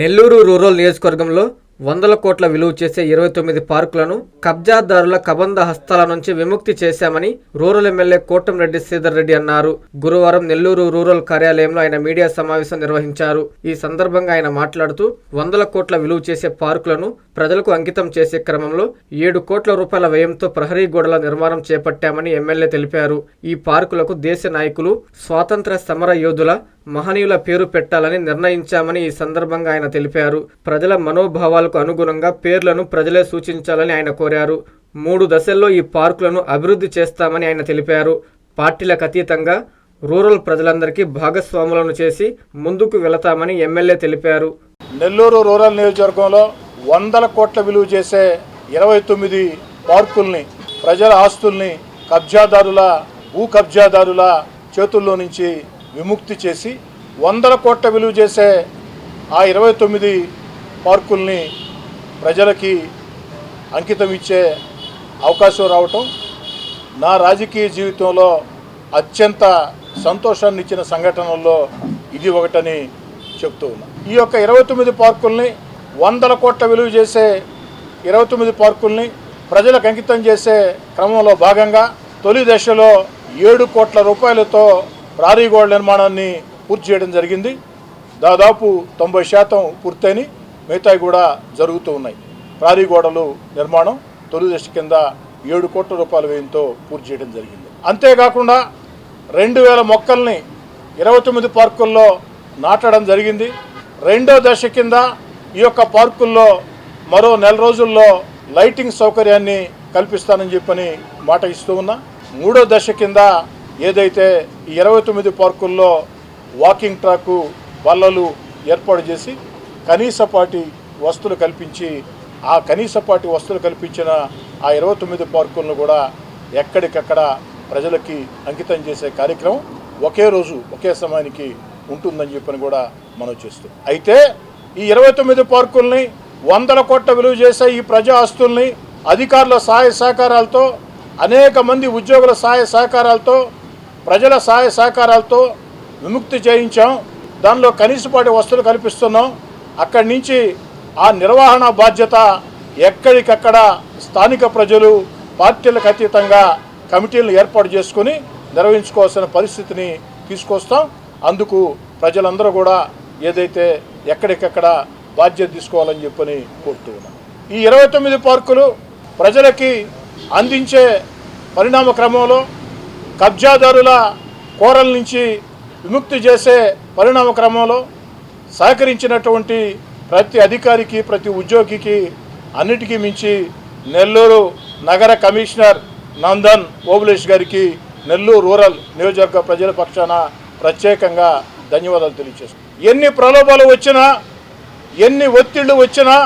Nellore rural నియోజకవర్గంలో వందల కోట్ల విలువ చేసే ఇరవై తొమ్మిది పార్కులను కబ్జాదారుల కబంధ హస్తాల నుంచి విముక్తి చేశామని రూరల్ ఎమ్మెల్యే కోటంరెడ్డి శ్రీధర్ రెడ్డి అన్నారు. గురువారం నెల్లూరు రూరల్ కార్యాలయంలో ఆయన మీడియా సమావేశం నిర్వహించారు. ఈ సందర్భంగా ఆయన మాట్లాడుతూ వందల కోట్ల విలువ చేసే పార్కులను ప్రజలకు అంకితం చేసే క్రమంలో ఏడు కోట్ల రూపాయల వ్యయంతో ప్రహరీ గోడల నిర్మాణం చేపట్టామని ఎమ్మెల్యే తెలిపారు. ఈ పార్కులకు దేశ నాయకులు స్వాతంత్ర సమర యోధుల మహనీయుల పేరు పెట్టాలని నిర్ణయించామని ఈ సందర్భంగా ఆయన తెలిపారు. ప్రజల మనోభావాలకు అనుగుణంగా పేర్లను ప్రజలే సూచించాలని ఆయన కోరారు. మూడు దశల్లో ఈ పార్కులను అభివృద్ధి చేస్తామని ఆయన తెలిపారు. పార్టీలకు అతీతంగా రూరల్ ప్రజలందరికీ భాగస్వాములను చేసి ముందుకు వెళతామని ఎమ్మెల్యే తెలిపారు. నెల్లూరు రూరల్ నియోజకవర్గంలో వందల కోట్ల విలువ చేసే ఇరవై తొమ్మిది పార్కుల్ని ప్రజల ఆస్తుల్ని కబ్జాదారుల భూ కబ్జాదారుల చేతుల్లో నుంచి విముక్తి చేసి వందల కోట్ల విలువ చేసే ఆ ఇరవై తొమ్మిది పార్కుల్ని ప్రజలకి అంకితం ఇచ్చే అవకాశం రావటం నా రాజకీయ జీవితంలో అత్యంత సంతోషాన్ని ఇచ్చిన సంఘటనల్లో ఇది ఒకటని చెప్తూ ఉన్నా. ఈ యొక్క ఇరవై తొమ్మిది పార్కుల్ని వందల కోట్ల విలువ చేసే ఇరవై తొమ్మిది పార్కుల్ని ప్రజలకు అంకితం చేసే క్రమంలో భాగంగా తొలి దశలో ఏడు కోట్ల రూపాయలతో ప్రారీ గోడ నిర్మాణాన్ని పూర్తి చేయడం జరిగింది. దాదాపు తొంభై శాతం పూర్తయిని మిగతాయి కూడా జరుగుతూ ఉన్నాయి. ప్రారీ గోడలు నిర్మాణం తొలి దశ కింద ఏడు కోట్ల రూపాయల వ్యయంతో పూర్తి చేయడం జరిగింది. అంతేకాకుండా రెండు వేల మొక్కల్ని ఇరవై తొమ్మిది పార్కుల్లో నాటడం జరిగింది. రెండో దశ కింద ఈ యొక్క పార్కుల్లో మరో నెల రోజుల్లో లైటింగ్ సౌకర్యాన్ని కల్పిస్తానని చెప్పని మాట ఇస్తూ ఉన్నా. మూడో దశ కింద ఏదైతే ఈ ఇరవై తొమ్మిది పార్కుల్లో వాకింగ్ ట్రాకు బల్లలు ఏర్పాటు చేసి కనీసపాటి వస్తువులు కల్పించి ఆ కనీసపాటి వస్తువులు కల్పించిన ఆ ఇరవై తొమ్మిది పార్కులను కూడా ఎక్కడికక్కడ ప్రజలకి అంకితం చేసే కార్యక్రమం ఒకే రోజు ఒకే సమయానికి ఉంటుందని చెప్పని కూడా మనం చేస్తాం. అయితే ఈ ఇరవై తొమ్మిది పార్కుల్ని వందల కోట్ల విలువ చేసే ఈ ప్రజా ఆస్తుల్ని అధికారుల సహాయ సహకారాలతో అనేక మంది ఉద్యోగుల సహాయ సహకారాలతో ప్రజల సహాయ సహకారాలతో విముక్తి చేయించాం. దానిలో కనీసపాటి వస్తువులు కల్పిస్తున్నాం. అక్కడి నుంచి ఆ నిర్వహణ బాధ్యత ఎక్కడికక్కడ స్థానిక ప్రజలు పార్టీలకు అతీతంగా కమిటీలను ఏర్పాటు చేసుకుని నిర్వహించుకోవాల్సిన పరిస్థితిని తీసుకొస్తాం. అందుకు ప్రజలందరూ కూడా ఏదైతే ఎక్కడికక్కడ బాధ్యత తీసుకోవాలని చెప్పని కోరుతూ ఉన్నాం ఈ ఇరవై తొమ్మిది పార్కులు ప్రజలకి అందించే పరిణామ క్రమంలో కబ్జాదారుల కోరల నుంచి విముక్తి చేసే పరిణామ క్రమంలో సహకరించినటువంటి ప్రతి అధికారికి ప్రతి ఉద్యోగికి అన్నిటికీ మించి నెల్లూరు నగర కమిషనర్ నందన్ ఓబులేష్ గారికి నెల్లూరు రూరల్ నియోజకవర్గ ప్రజల పక్షాన ప్రత్యేకంగా ధన్యవాదాలు తెలియజేస్తున్నాను ఎన్ని ప్రలోభాలు వచ్చినా ఎన్ని ఒత్తిళ్ళు వచ్చినా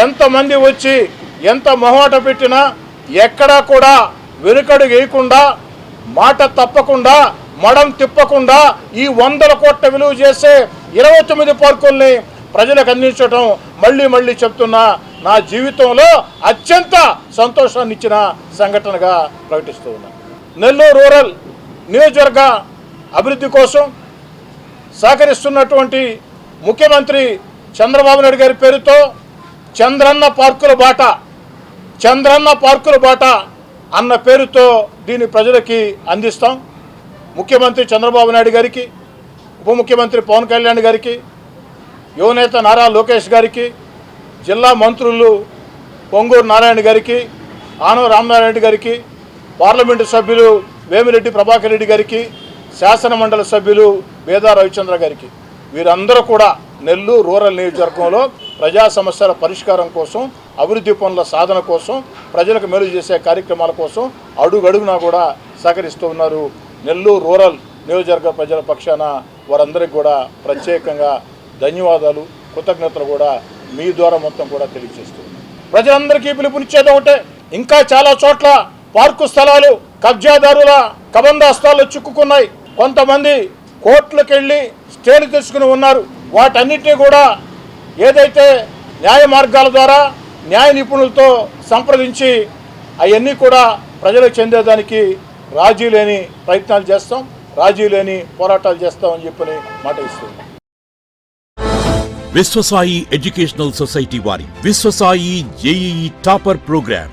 ఎంతమంది వచ్చి ఎంత మొహమాట పెట్టినా ఎక్కడా కూడా వెనుకడు వేయకుండా మాట తప్పకుండా మడం తిప్పకుండా ఈ వందల కోట్ల విలువ చేసే ఇరవై తొమ్మిది పార్కుల్ని ప్రజలకు అందించడం మళ్ళీ మళ్ళీ చెప్తున్నా నా జీవితంలో అత్యంత సంతోషాన్ని ఇచ్చిన సంఘటనగా ప్రకటిస్తూ ఉన్నా. నెల్లూరు రూరల్ నియోజకవర్గ అభివృద్ధి కోసం సహకరిస్తున్నటువంటి ముఖ్యమంత్రి చంద్రబాబు నాయుడు గారి పేరుతో చంద్రన్న పార్కుల బాట చంద్రన్న పార్కుల బాట అన్న పేరుతో దీన్ని ప్రజలకి అందిస్తాం. ముఖ్యమంత్రి చంద్రబాబు నాయుడు గారికి ఉప ముఖ్యమంత్రి పవన్ కళ్యాణ్ గారికి యువనేత నారా లోకేష్ గారికి జిల్లా మంత్రులు పొంగూరు నారాయణ గారికి ఆనవ రామనారాయణ గారికి పార్లమెంటు సభ్యులు వేమిరెడ్డి ప్రభాకర్ రెడ్డి గారికి శాసనమండలి సభ్యులు బేదా రవిచంద్ర గారికి. వీరందరూ కూడా నెల్లూరు రూరల్ నియోజకవర్గంలో ప్రజా సమస్యల పరిష్కారం కోసం అభివృద్ధి పనుల సాధన కోసం ప్రజలకు మేలు చేసే కార్యక్రమాల కోసం అడుగడుగునా కూడా సహకరిస్తూ ఉన్నారు. నెల్లూరు రూరల్ నియోజకవర్గ ప్రజల పక్షాన వారందరికీ కూడా ప్రత్యేకంగా ధన్యవాదాలు కృతజ్ఞతలు కూడా మీ ద్వారా మొత్తం కూడా తెలియజేస్తుంది ప్రజలందరికీ పిలుపునిచ్చేది ఒకటే. ఇంకా చాలా చోట్ల పార్కు స్థలాలు కబ్జాదారుల కబందాస్తాల్లో చిక్కుకున్నాయి. కొంతమంది కోర్టులకెళ్ళి స్టేలు తెచ్చుకుని ఉన్నారు. వాటన్నిటినీ కూడా ఏదైతే న్యాయ మార్గాల ద్వారా న్యాయ నిపుణులతో సంప్రదించి అవన్నీ కూడా ప్రజలకు చెందేదానికి రాజీ లేని ప్రయత్నాలు చేస్తాం రాజీ లేని పోరాటాలు చేస్తామని చెప్పని మాట ఇస్తుంది. విశ్వసాయి ఎడ్యుకేషనల్ సొసైటీ వారి Viswasai JEE topper program.